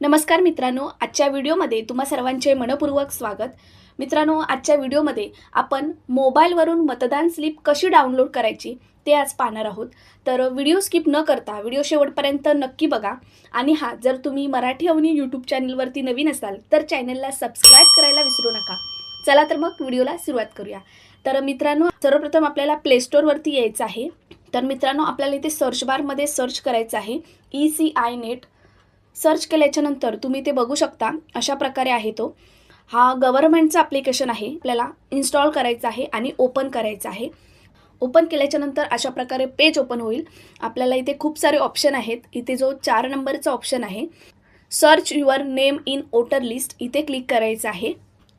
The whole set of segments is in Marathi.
नमस्कार मित्रांनो आजच्या व्हिडिओमध्ये तुम्हा सर्वांचे मनपूर्वक स्वागत. मित्रांनो आजच्या व्हिडिओमध्ये आपण मोबाईलवरून मतदान स्लिप कशी डाउनलोड करायची ते आज पाहणार आहोत. तर व्हिडिओ स्किप न करता व्हिडिओ शेवटपर्यंत नक्की बघा. आणि हा जर तुम्ही मराठी अवनी यूट्यूब चॅनलवरती नवीन असाल तर चॅनलला सबस्क्राईब करायला विसरू नका. चला तर मग व्हिडिओला सुरुवात करूया. तर मित्रांनो सर्वप्रथम आपल्याला प्ले स्टोअरवरती यायचं आहे. तर मित्रांनो आपल्याला इथे सर्च बारमध्ये सर्च करायचं आहे. E C I net search केल्याच्यानंतर तुम्ही ते बघू शकता. अशा प्रकारे आहे तो. हा गव्हर्नमेंटचा ॲप्लिकेशन आहे. आपल्याला इन्स्टॉल करायचा आहे आणि ओपन करायचं आहे. ओपन केल्याच्यानंतर अशा प्रकारे पेज ओपन होईल. आपल्याला इथे खूप सारे ऑप्शन आहेत. इथे जो चार नंबरचा ऑप्शन आहे search your name in voter list इथे क्लिक करायचं आहे.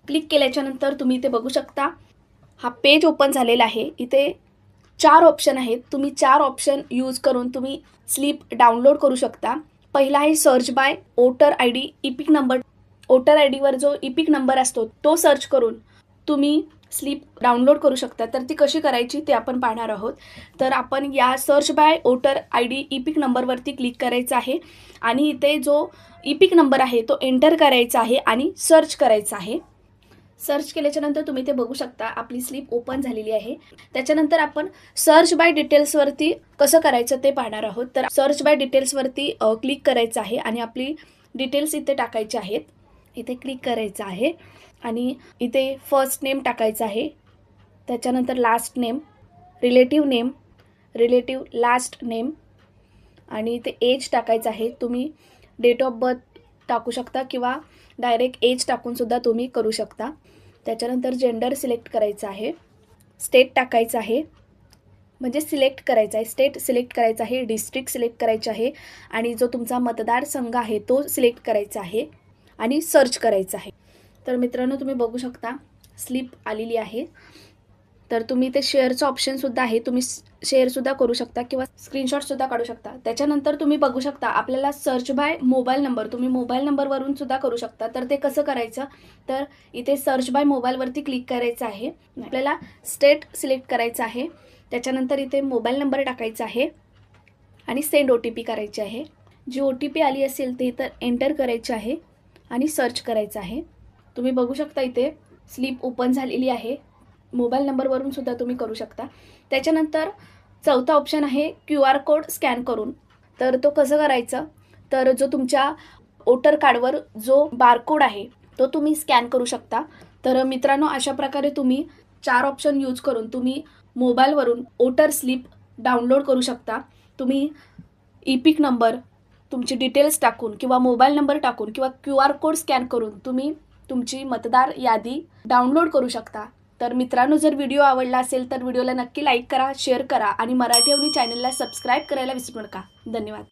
क्लिक केल्याच्यानंतर तुम्ही इथे बघू शकता. हा पेज ओपन झालेला आहे. इथे चार ऑप्शन आहेत. तुम्ही चार ऑप्शन यूज करून तुम्ही स्लिप डाउनलोड करू शकता. पहिला आहे search by voter I D EPIC number voter I डीवर जो इपिक नंबर असतो तो सर्च करून तुम्ही स्लिप डाउनलोड करू शकता. तर ती कशी करायची ते आपण पाहणार आहोत. तर आपण या search by voter I D EPIC नंबरवरती क्लिक करायचं आहे आणि इथे जो इपिक नंबर आहे तो एंटर करायचा आहे आणि सर्च करायचा आहे. सर्च केल्याच्यानंतर तुम्ही ते बघू शकता. आपली स्लिप ओपन झालेली आहे. त्याच्यानंतर आपण सर्च बाय डिटेल्सवरती कसं करायचं ते पाहणार आहोत. तर सर्च बाय डिटेल्सवरती क्लिक करायचं आहे आणि आपली डिटेल्स इथे टाकायचे आहेत. इथे क्लिक करायचं आहे आणि इथे फर्स्ट नेम टाकायचं आहे. त्याच्यानंतर last name relative name relative last name आणि इथे एज टाकायचं आहे. तुम्ही डेट ऑफ बर्थ टाकू शकता किंवा डायरेक्ट एज टाकूनसुद्धा तुम्ही करू शकता. त्याच्यानंतर जेंडर सिलेक्ट करायचं आहे. स्टेट टाकायचं आहे. म्हणजे सिलेक्ट करायचं आहे. स्टेट सिलेक्ट करायचं आहे. डिस्ट्रिक्ट सिलेक्ट करायचं आहे. आणि जो तुमचा मतदारसंघ आहे तो सिलेक्ट करायचा आहे. आणि सर्च करायचा आहे. तर मित्रांनो तुम्ही बघू शकता स्लिप आलेली आहे. तर तुम्ही ते शेअरचं ऑप्शनसुद्धा आहे. तुम्ही शेअरसुद्धा करू शकता किंवा स्क्रीनशॉटसुद्धा काढू शकता. त्याच्यानंतर तुम्ही बघू शकता आपल्याला सर्च बाय मोबाईल नंबर तुम्ही मोबाईल नंबरवरून सुद्धा करू शकता. तर ते कसं करायचं? तर इथे सर्च बाय मोबाईलवरती क्लिक करायचं आहे. आपल्याला स्टेट सिलेक्ट करायचं आहे. त्याच्यानंतर इथे मोबाईल नंबर टाकायचा आहे आणि सेंड ओ टी पी करायची आहे. जी ओ टी पी आली असेल ते इथं एंटर करायची आहे आणि सर्च करायचं आहे. तुम्ही बघू शकता इथे स्लिप ओपन झालेली आहे. मोबाईल नंबरवरून सुद्धा तुम्ही करू शकता. त्याच्यानंतर चौथा ऑप्शन आहे क्यू आर कोड स्कॅन करून. तर तो कसं करायचं? तर जो तुमच्या वोटर कार्डवर जो बारकोड आहे तो तुम्ही स्कॅन करू शकता. तर मित्रांनो अशा प्रकारे तुम्ही चार ऑप्शन यूज करून तुम्ही मोबाईलवरून वोटर स्लिप डाउनलोड करू शकता. तुम्ही इपिक नंबर तुमची डिटेल्स टाकून किंवा मोबाईल नंबर टाकून किंवा क्यू आर कोड स्कॅन करून तुम्ही तुमची मतदार यादी डाउनलोड करू शकता. तर मित्रांनो जर व्हिडिओ आवडला असेल तर व्हिडिओला नक्की लाईक करा शेअर करा आणि मराठी अवनी चॅनलला सबस्क्राईब करायला विसरू नका. धन्यवाद.